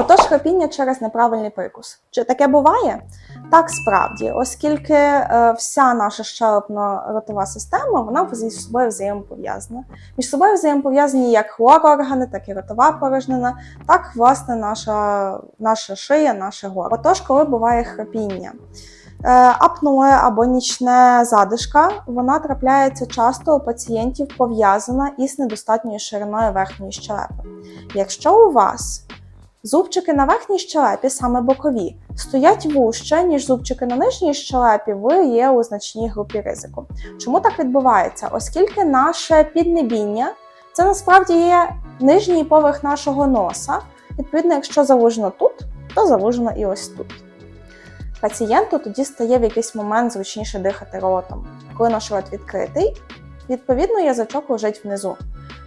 Отож, храпіння через неправильний прикус. Чи таке буває? Так, справді, оскільки е, вся наша щелепно-ротова система вона зі собою взаємопов'язана. Між собою взаємопов'язані як хлороргани, так і ротова порожнина, так, власне, наша, наша шия, наше горло. Отож, коли буває храпіння. Е, Апноe або нічне задишка вона трапляється часто у пацієнтів пов'язана із недостатньою шириною верхньої щелепи. Якщо у вас зубчики на верхній щелепі, саме бокові, стоять вужче, ніж зубчики на нижній щелепі, ви є у значній групі ризику. Чому так відбувається? Оскільки наше піднебіння це насправді є нижній поверх нашого носа. Відповідно, якщо завужено тут, то завужено і ось тут. Пацієнту тоді стає в якийсь момент зручніше дихати ротом. Коли наш рот відкритий, відповідно язичок лежить внизу.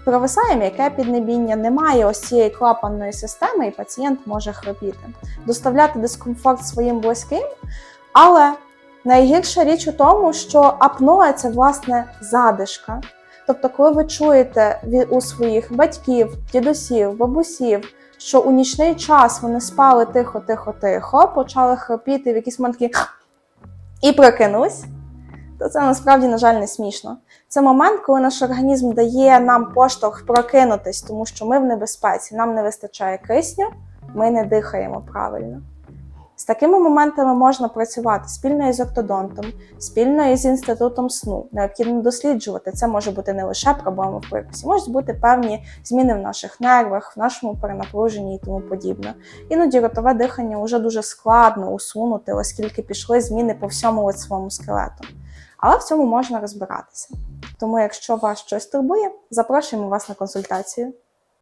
Провисає м'яке піднебіння, немає ось цієї клапанної системи, і пацієнт може хропіти, доставляти дискомфорт своїм близьким. Але найгірша річ у тому, що апноe – це власне задишка. Тобто, коли ви чуєте у своїх батьків, дідусів, бабусів, що у нічний час вони спали тихо, тихо, тихо, почали хропіти в момент такі і прокинусь, то це насправді, на жаль, не смішно. Це момент, коли наш організм дає нам поштовх прокинутись, тому що ми в небезпеці, нам не вистачає кисню, ми не дихаємо правильно. З такими моментами можна працювати спільно із ортодонтом, спільно із інститутом сну. Необхідно досліджувати. Це може бути не лише проблеми в прикусі, можуть бути певні зміни в наших нервах, в нашому перенапруженні і тому подібне. Іноді ротове дихання вже дуже складно усунути, оскільки пішли зміни по всьому лицевому скелету. Але в цьому можна розбиратися. Тому, якщо вас щось турбує, запрошуємо вас на консультацію.